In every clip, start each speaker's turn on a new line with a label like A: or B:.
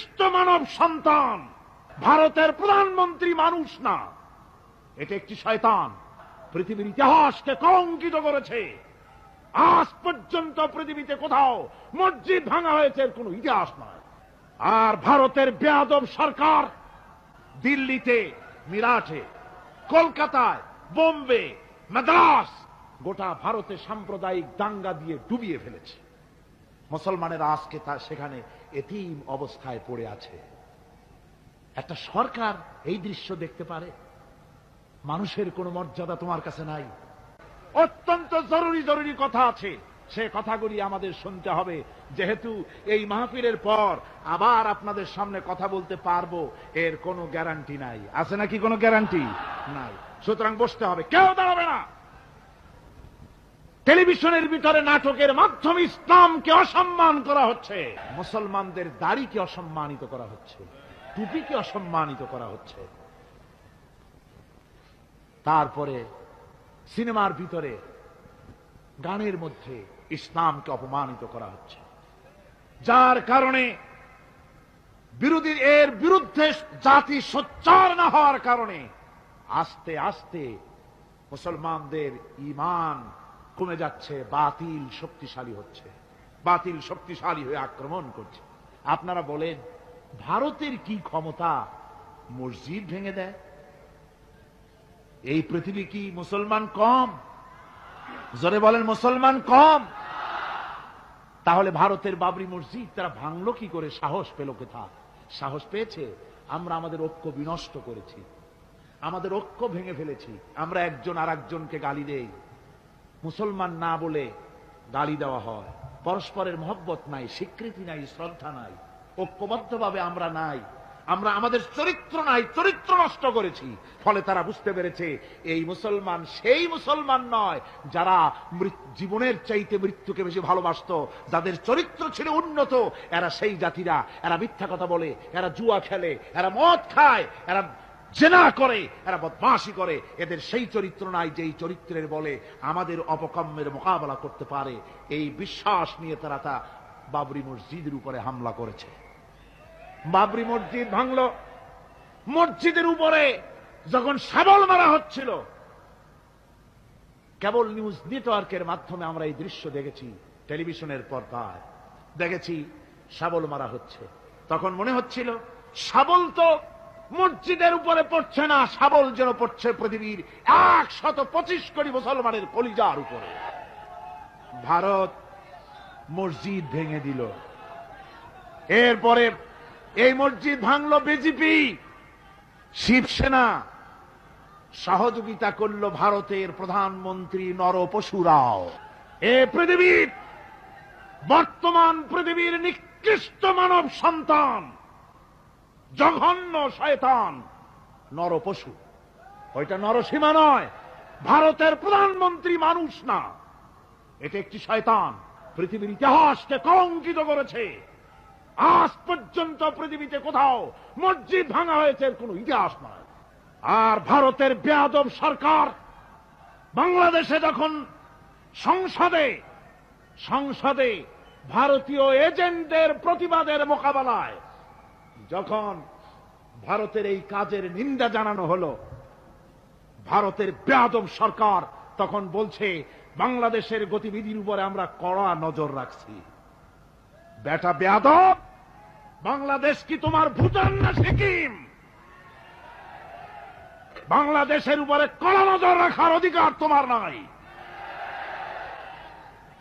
A: নিকৃষ্ট মানব সন্তান। ভারতের প্রধানমন্ত্রী মানুষ না। এটা একটি শয়তান। পৃথিবীর ইতিহাসকে কলঙ্কিত করেছে। আজ পর্যন্ত পৃথিবীতে কোথাও মসজিদ ভাঙা হয়েছে এর কোনো ইতিহাস নয়। আর ভারতের বেয়াদব সরকার দিল্লিতে, মিরাটে, কলকাতায়, বোম্বে, মাদ্রাস গোটা ভারতে সাম্প্রদায়িক দাঙ্গা দিয়ে ডুবিয়ে ফেলেছে। মুসলমানেরা আজকে তা সেখানে এতিম অবস্থায় পড়ে আছে। একটা সরকার এই দৃশ্য দেখতে পারে। মানুষের কোনো মর্যাদা তোমার কাছে নাই। অত্যন্ত জরুরি জরুরি কথা আছে। সে কথাগুলি আমাদের শুনতে হবে। যেহেতু এই মাহফিলের পর আবার আপনাদের সামনে কথা বলতে পারব, এর কোনো গ্যারান্টি নাই। আছে নাকি কোনো গ্যারান্টি? নাই। সুতরাং বসতে হবে। কেউ দাঁড়াবে না। টেলিভিশনের ভিতরে নাটকের মাধ্যমে ইসলামকে অসম্মান করা হচ্ছে। মুসলমানদের দাড়িকে অসম্মানিত করা হচ্ছে। টুপিকে অসম্মানিত করা হচ্ছে। তারপরে সিনেমার ভিতরে গানের মধ্যে ইসলামকে অপমানিত করা হচ্ছে। যার কারণে বিরোধী, এর বিরুদ্ধে জাতি সোচ্চার না হওয়ার কারণে আস্তে আস্তে মুসলমানদের ইমান কমে যাচ্ছে, বাতিল শক্তিশালী হচ্ছে। বাতিল শক্তিশালী হয়ে আক্রমণ করছে। আপনারা বলেন, ভারতের কি ক্ষমতা মসজিদ ভেঙে দেয়? এই পৃথিবী কি মুসলমান কম? জোরে বলেন, মুসলমান কম! তাহলে ভারতের বাবরি মসজিদ, তারা ভাঙলো কি করে? সাহস পেল কোথা? সাহস পেয়েছে? আমরা আমাদের ঐক্য বিনষ্ট করেছি। আমাদের ঐক্য ভেঙে ফেলেছি। আমরা একজন আর একজনকে গালি দেই। মুসলমান না বলে গালি দেওয়া হয়। পরস্পরের মহব্বত নাই, স্বীকৃতি নাই, শ্রদ্ধা নাই, ঐক্যবদ্ধভাবে আমরা নাই। আমরা আমাদের চরিত্র নাই, চরিত্র নষ্ট করেছি। ফলে তারা বুঝতে পেরেছে, এই মুসলমান সেই মুসলমান নয় যারা জীবনের চাইতে মৃত্যুকে বেশি ভালোবাসতো। যাদের চরিত্র ছিল উন্নত, এরা সেই জাতিরা। এরা মিথ্যা কথা বলে, এরা জুয়া খেলে, এরা মদ খায়, এরা জেনা করে, এরা বদমাশি করে। এদের সেই চরিত্র নাই যেই চরিত্রের বলে আমাদের অপকম্মের মোকাবেলা করতে পারে। এই বিশ্বাস নিয়ে তারা তা বাবরি মসজিদের উপরে হামলা করেছে। বাবরি মসজিদ ভাঙলো। মসজিদের উপরে যখন সাবল মারা হচ্ছিল, কেবল নিউজ নেটওয়ার্কের মাধ্যমে আমরা এই দৃশ্য দেখেছি, টেলিভিশনের পর্দায়। দেখেছি সাবল মারা হচ্ছে। তখন মনে হচ্ছিল সাবল তো মসজিদের উপরে পড়ছে না, শাবল যেন পড়ছে পৃথিবীর একশত পঁচিশ কোটি মুসলমানের কলিজার উপরে। ভারত মসজিদ ভেঙে দিল। এরপরে এই মসজিদ ভাঙলো বিজেপি, শিবসেনা। সহযোগিতা করল ভারতের প্রধানমন্ত্রী নরপশুরাও এ পৃথিবীর বর্তমান পৃথিবীর নিকৃষ্ট মানব সন্তান জঘন্য শয়তান। নরপশু ওইটা নরসীমা নয়, ভারতের প্রধানমন্ত্রী মানুষ না। এটা একটি শয়তান। পৃথিবীর ইতিহাসকে কলঙ্কিত করেছে। আজ পর্যন্ত পৃথিবীতে কোথাও মসজিদ ভাঙা হয়েছে কোনো ইতিহাস নয়। আর ভারতের বেয়াদব সরকার বাংলাদেশে যখন সংসদে সংসদে ভারতীয় এজেন্টদের প্রতিবাদের মোকাবেলায় যখন ভারতের এই কাজের নিন্দা জানানো হলো, ভারতের বেয়াদব সরকার তখন বলছে, বাংলাদেশের গতিবিধির উপরে আমরা কড়া নজর রাখছি। বেটা বেয়াদব বাংলাদেশ কি তোমার ভুটান না সিকিম? বাংলাদেশের উপরে কড়া নজর রাখার অধিকার তোমার নাই।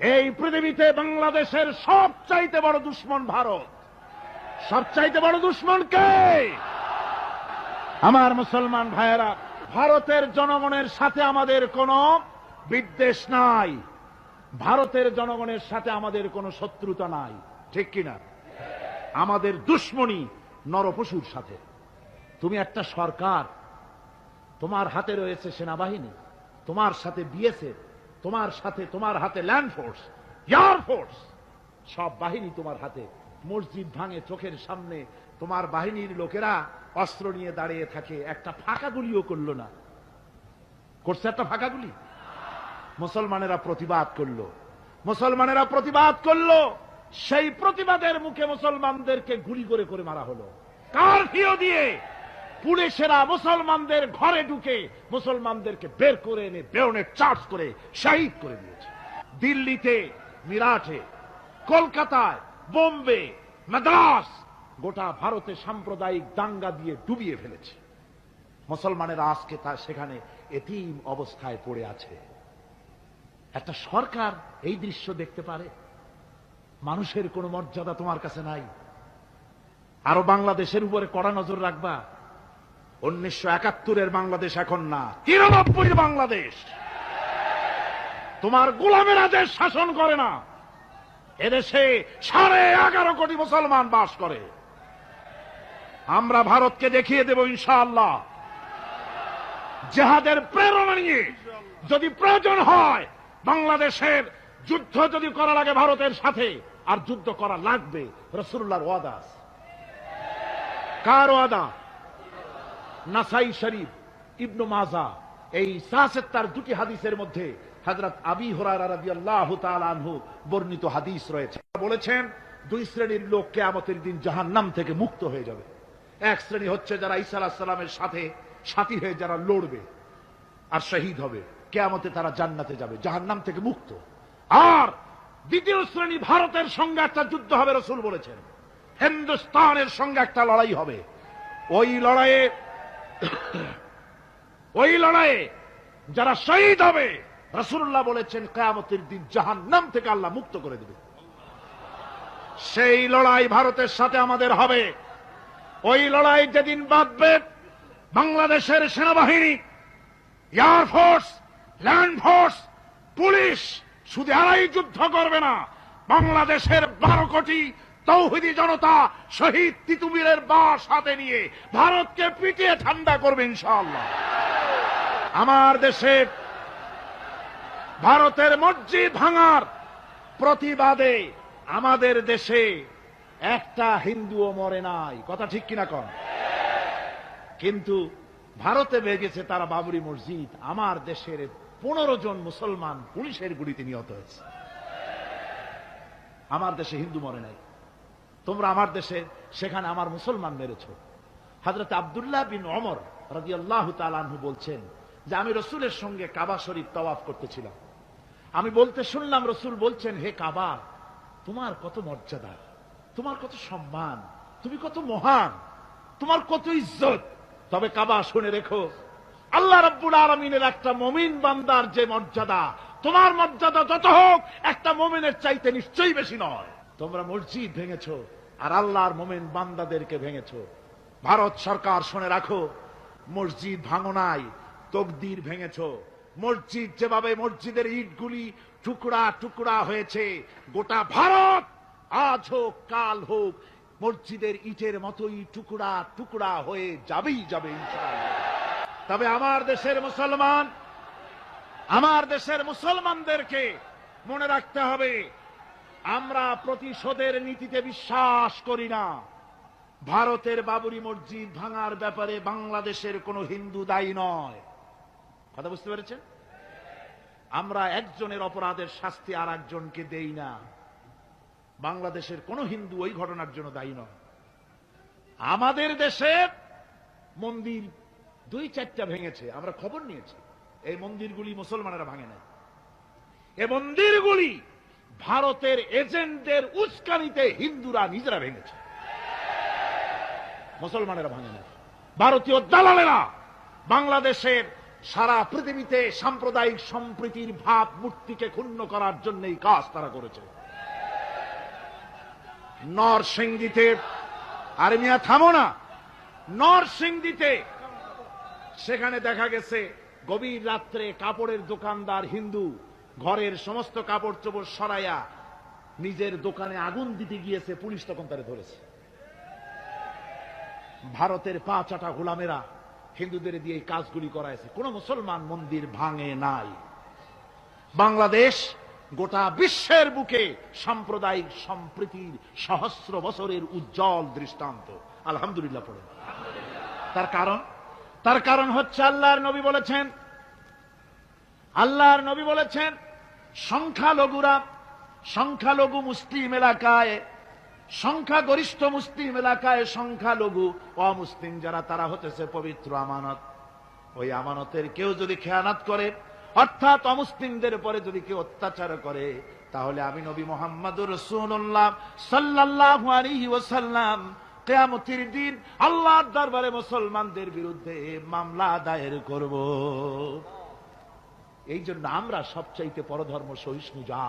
A: এই পৃথিবীতে বাংলাদেশের সবচাইতে বড় দুশ্মন ভারত। সবচাইতে বড় দুশ্মন কে? আমার মুসলমান ভাইয়েরা, ভারতের জনগণের সাথে আমাদের কোন বিদ্বেষ নাই। ভারতের জনগণের সাথে আমাদের কোনো শত্রুতা নাই। ঠিক কিনা? আমাদের দুশ্মনী নরপশুর সাথে। তুমি একটা সরকার, তোমার হাতে রয়েছে সেনাবাহিনী, তোমার সাথে বিএসএফ, তোমার সাথে, তোমার হাতে ল্যান্ড ফোর্স, এয়ার ফোর্স, সব বাহিনী তোমার হাতে মসজিদ ভাঙে চোখের সামনে, তোমার বাহিনীর লোকেরা অস্ত্র নিয়ে দাঁড়িয়ে থাকে। একটা ফাঁকা গুলিও করল না। করছে একটা ফাঁকা গুলি? মুসলমানেরা প্রতিবাদ করল। মুসলমানেরা প্রতিবাদ করল। সেই প্রতিবাদের মুখে মুসলমানদেরকে গুলি করে করে মারা হলো। কারফিউ দিয়ে পুলিশেরা মুসলমানদের ঘরে ঢুকে মুসলমানদেরকে বের করে এনে বেরোনে চার্জ করে, শহীদ করে দিয়েছে। দিল্লিতে, মিরাটে, কলকাতায় বোম্বে, মাদ্রাস। গোটা ভারতে সাম্প্রদায়িক দাঙ্গা দিয়ে ডুবিয়ে ফেলেছে। মুসলমানেরা আজকে তা সেখানে এতিম অবস্থায় পড়ে আছে। একটা সরকার এই দৃশ্য দেখতে পারে? মানুষের কোনো মর্যাদা তোমার কাছে নাই। আরও বাংলাদেশের উপরে কড়া নজর রাখবা। উনিশশো একাত্তরের বাংলাদেশ এখন না তিরানব্বই বাংলাদেশ। তোমার গোলামেরা দেশ শাসন করে না। এদেশে সাড়ে এগারো কোটি মুসলমান বাস করে। আমরা ভারতকে দেখিয়ে দেব ইনশাআল্লাহ। জেহাদের প্রেরণা নিয়ে যদি প্রয়োজন হয়, বাংলাদেশের যুদ্ধ যদি করা লাগে ভারতের সাথে, আর যুদ্ধ করা লাগবে রসুল্লাহর ওয়াদা কার ওয়াদা? নাসাই শরীফ ইবনু মাজা, এই সাসেত্তার দুটি হাদিসের মধ্যে হযরত আবি রাদিয়াল্লাহু বর্ণিত হাদিস রয়েছে। বলেছেন, দুই শ্রেণির লোক কিয়ামতের দিন জাহান্নাম থেকে মুক্ত হয়ে যাবে। এক শ্রেণি হচ্ছে যারা ঈসা আলাইহিস সালামের সাথে সাথী হয়ে যারা লড়বে আর শহীদ হবে, কেয়ামতে তারা জান্নাতে যাবে, জাহান্নাম থেকে মুক্ত। আর দ্বিতীয় শ্রেণি ভারতের সঙ্গে একটা যুদ্ধ হবে, রসুল বলেছেন। হিন্দুস্তানের সঙ্গে একটা লড়াই হবে। ওই লড়াইয়ে ওই লড়াইয়ে যারা শহীদ হবে রসুল্লাহ বলেছেন, কেয়ামতের দিন জাহান্নাম থেকে আল্লাহ মুক্ত করে দেবে। সেই লড়াই ভারতের সাথে আমাদের হবে। ওই লড়াই যেদিন বাঁধবে, বাংলাদেশের সেনাবাহিনী এয়ারফোর্স ল্যান্ড ফোর্স পুলিশ শুধু এরাই যুদ্ধ করবে না। বাংলাদেশের বারো কোটি তৌহিদি জনতা শহীদ তিতুমিরের বাস হাতে নিয়ে ভারতকে পিটিয়ে ঠান্ডা করবে ইনশাআল্লাহ। আমার দেশে ভারতের মসজিদ ভাঙার প্রতিবাদে আমাদের দেশে একটা হিন্দুও মরে নাই। কথা ঠিক কিনা কন? কিন্তু ভারতে ভেগেছে তারা বাবরি মসজিদ। আমার দেশের পনেরো জন মুসলমান পুলিশের গুলিতে নিহত হয়েছে। আমার দেশে হিন্দু মরে নাই। তোমরা আমার দেশে, সেখানে আমার মুসলমান মেরেছ। হাজরত আবদুল্লাহ বিন অমর রাজি আল্লাহ তালু বলছেন যে, আমি রসুলের সঙ্গে কাবা শরীফ তওয়াফ করতেছিলাম। আমি বলতে শুনলাম, রসুল বলছেন, হে কাবা, তোমার কত মর্যাদা, তোমার কত সম্মান, তুমি কত মহান, তোমার কত ইজ্জত। তবে কাবা, শুনে রেখো, আল্লাহ রব্বুল আলমিনের একটা মমিন বান্দার যে মর্যাদা, তোমার মর্যাদা যত হোক, একটা মমিনের চাইতে নিশ্চয়ই বেশি নয়। তোমরা মসজিদ ভেঙেছো, আর আল্লাহর মোমেন বান্দাদেরকে ভেঙেছ। ভারত সরকার, শুনে রাখো, মসজিদ ভাঙো নাই, তকদির ভেঙেছো। মসজিদ যেভাবে মসজিদের ইটগুলি টুকরা টুকরা হয়েছে, গোটা ভারত আজ হোক, কাল হোক, মসজিদের ইটের মতোই টুকরা টুকরা হয়ে যাবেই যাবে তবে আমার দেশের মুসলমান, আমার দেশের মুসলমানদেরকে মনে রাখতে হবে, আমরা প্রতিশোধের নীতিতে বিশ্বাস করি না। ভারতের বাবরি মসজিদ ভাঙার ব্যাপারে বাংলাদেশের কোনো হিন্দু দায়ী নয়। কথা বুঝতে পেরেছেন? আমরা একজনের অপরাধের শাস্তি আর একজনকে দেই না। বাংলাদেশের কোন হিন্দু ওই ঘটনার জন্য দায়ী নয় আমাদের দেশে মন্দির দুই চারটা ভেঙেছে, আমরা খবর নিয়েছি। এই মন্দিরগুলি মুসলমানেরা ভাঙে না এ মন্দিরগুলি ভারতের এজেন্টদের উস্কানিতে হিন্দুরা নিজেরা ভেঙেছে। মুসলমানেরা ভাঙে না ভারতীয় দালালেরা বাংলাদেশের সারা পৃথিবীতে সাম্প্রদায়িক সম্প্রীতির ভাব মূর্তিকে ক্ষুণ্ণ করার জন্য এই কাজ তারা করেছে। নরসিংদীতে, আরে মিয়া, থামো না! নরসিংদীতে সেখানে দেখা গেছে গভীর রাত্রে কাপড়ের দোকানদার হিন্দু ঘরের সমস্ত কাপড় চোপড় সরাইয়া নিজের দোকানে আগুন দিতে গিয়েছে, পুলিশ তখন তারে ধরেছে। ভারতের পা চাটা গোলামেরা হিন্দুদের দিয়ে এই কাজগুলি করাইছে কোন মুসলমান মন্দির ভাঙে নাই। বাংলাদেশ গোটা বিশ্বের বুকে সাম্প্রদায়িক সম্প্রীতির সহস্র বছরের উজ্জ্বল দৃষ্টান্ত। আলহামদুলিল্লাহ পড়ে। তার কারণ? তার কারণ হচ্ছে আল্লাহর নবী বলেছেন, আল্লাহর নবী বলেছেন, সংখ্যালঘুরা, সংখ্যালঘু মুসলিম এলাকায় সংখ্যাগরিষ্ঠ মুসলিম এলাকায় সংখ্যালঘু অমুসলিম যারা, তারা হতেছে পবিত্র আমানত। ওই আমানতের কেউ যদি খেয়ানাত করে, অর্থাৎ অমুসলিমদের পরে যদি কেউ অত্যাচার করে, তাহলে আমি নবী মোহাম্মদুর রসুল্লাহ সাল্লাহ ওয়াসাল্লাম কেয়ামতির দিন আল্লাহর দরবারে মুসলমানদের বিরুদ্ধে মামলা দায়ের করব। এই জন্য আমরা সবচাইতে পরধর্ম সহিষ্ণু যা